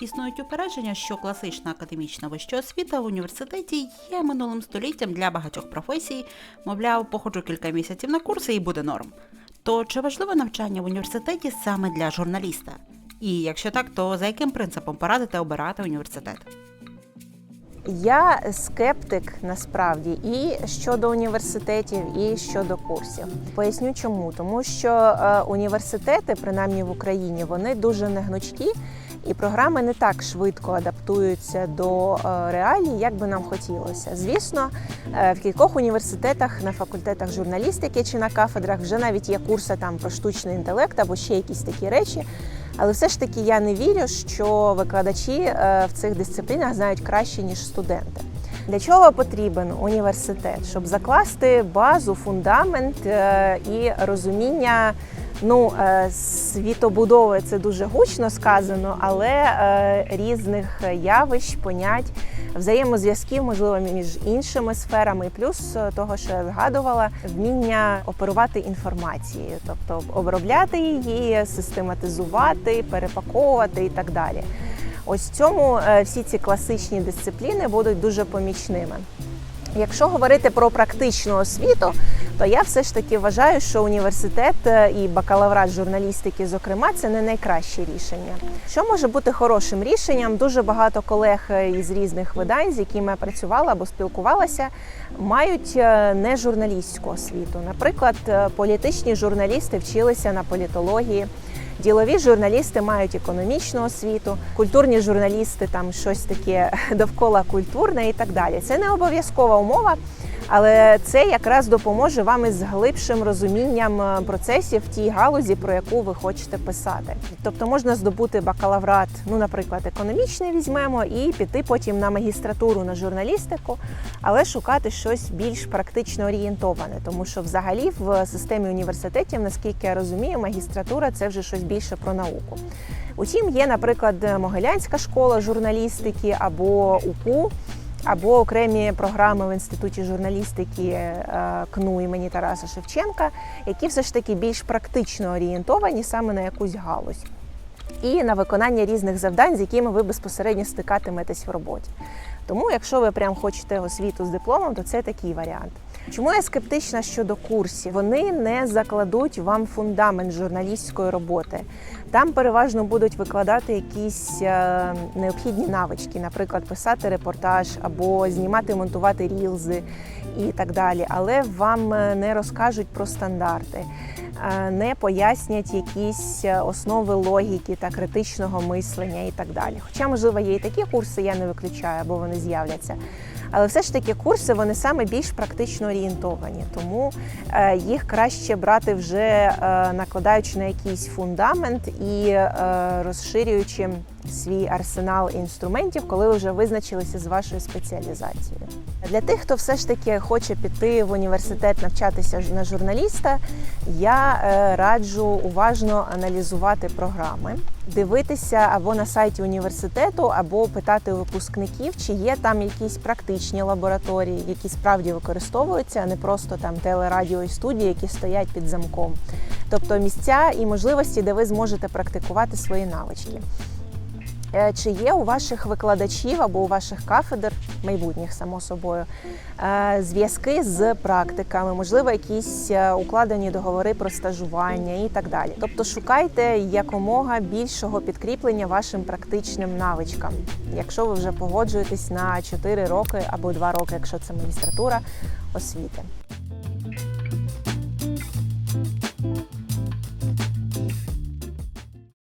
Існують упередження, що класична академічна вища освіта в університеті є минулим століттям для багатьох професій, мовляв, походжу кілька місяців на курси і буде норм. То чи важливе навчання в університеті саме для журналіста? І якщо так, то за яким принципом порадите обирати університет? Я скептик насправді і щодо університетів, і щодо курсів. Поясню чому. Тому що е, університети, принаймні в Україні, вони дуже негнучкі, і програми не так швидко адаптуються до е, реалій, як би нам хотілося. Звісно, е, в кількох університетах на факультетах журналістики чи на кафедрах вже навіть є курси там про штучний інтелект або ще якісь такі речі. Але все ж таки я не вірю, що викладачі е, в цих дисциплінах знають краще ніж студенти. Для чого потрібен університет? Щоб закласти базу, фундамент і розуміння. Ну, е, світобудови це дуже гучно сказано, але е, різних явищ, понять, взаємозв'язків, можливо, між іншими сферами, і плюс е, того, що я згадувала, вміння оперувати інформацією, тобто обробляти її, систематизувати, перепаковувати і так далі. Ось цьому всі ці класичні дисципліни будуть дуже помічними. Якщо говорити про практичну освіту, то я все ж таки вважаю, що університет е, і бакалаврат журналістики, зокрема, це не найкраще рішення. Що може бути хорошим рішенням? Дуже багато колег е, із різних видань, з якими я працювала або спілкувалася, мають е, не журналістську освіту. Наприклад, політичні журналісти вчилися на політології. Ділові журналісти мають економічну освіту, культурні журналісти там щось таке довкола культурне і так далі. Це не обов'язкова умова, але це якраз допоможе вам із глибшим розумінням е, процесів тій галузі, про яку ви хочете писати. Тобто можна здобути бакалаврат, ну, наприклад, економічний візьмемо, і піти потім на магістратуру на журналістику, але шукати щось більш практично орієнтоване, тому що взагалі в системі університетів, наскільки я розумію, магістратура це вже щось більше про науку. Утім, є, наприклад, Могилянська школа журналістики або УКУ, або окремі програми в інституті журналістики е, КНУ імені Тараса Шевченка, які все ж таки більш практично орієнтовані саме на якусь галузь. І на виконання різних завдань, з якими ви безпосередньо стикатиметесь в роботі. Тому, якщо ви прям хочете освіту з дипломом, то це такий варіант. Чому я скептична щодо курсів? Вони не закладуть вам фундамент журналістської роботи. Там переважно будуть викладати якісь е, необхідні навички, наприклад, писати репортаж або знімати, монтувати рілзи і так далі. Але вам е, не розкажуть про стандарти, е, не пояснять якісь основи логіки та критичного мислення і так далі. Хоча, можливо, є і такі курси, я не виключаю, або вони з'являться. Але все ж таки курси вони саме більш практично орієнтовані, тому е, їх краще брати вже е, накладаючи на якийсь фундамент і е, розширюючи свій арсенал інструментів, коли вже визначилися з вашою спеціалізацією. Для тих, хто все ж таки хоче піти в університет навчатися на журналіста, я е, раджу уважно аналізувати програми, дивитися або на сайті університету, або питати випускників, чи є там якісь практичні лабораторії, які справді використовуються, а не просто там телерадіо і студії, які стоять під замком. Тобто місця і можливості, де ви зможете практикувати свої навички. Е, Чи є у ваших викладачів або у ваших кафедр майбутніх, само собою, е, зв'язки з практиками, можливо, якісь е, укладені договори про стажування і так далі. Тобто шукайте якомога більшого підкріплення вашим практичним навичкам, якщо ви вже погоджуєтесь на 4 роки або 2 роки, якщо це магістратура освіти.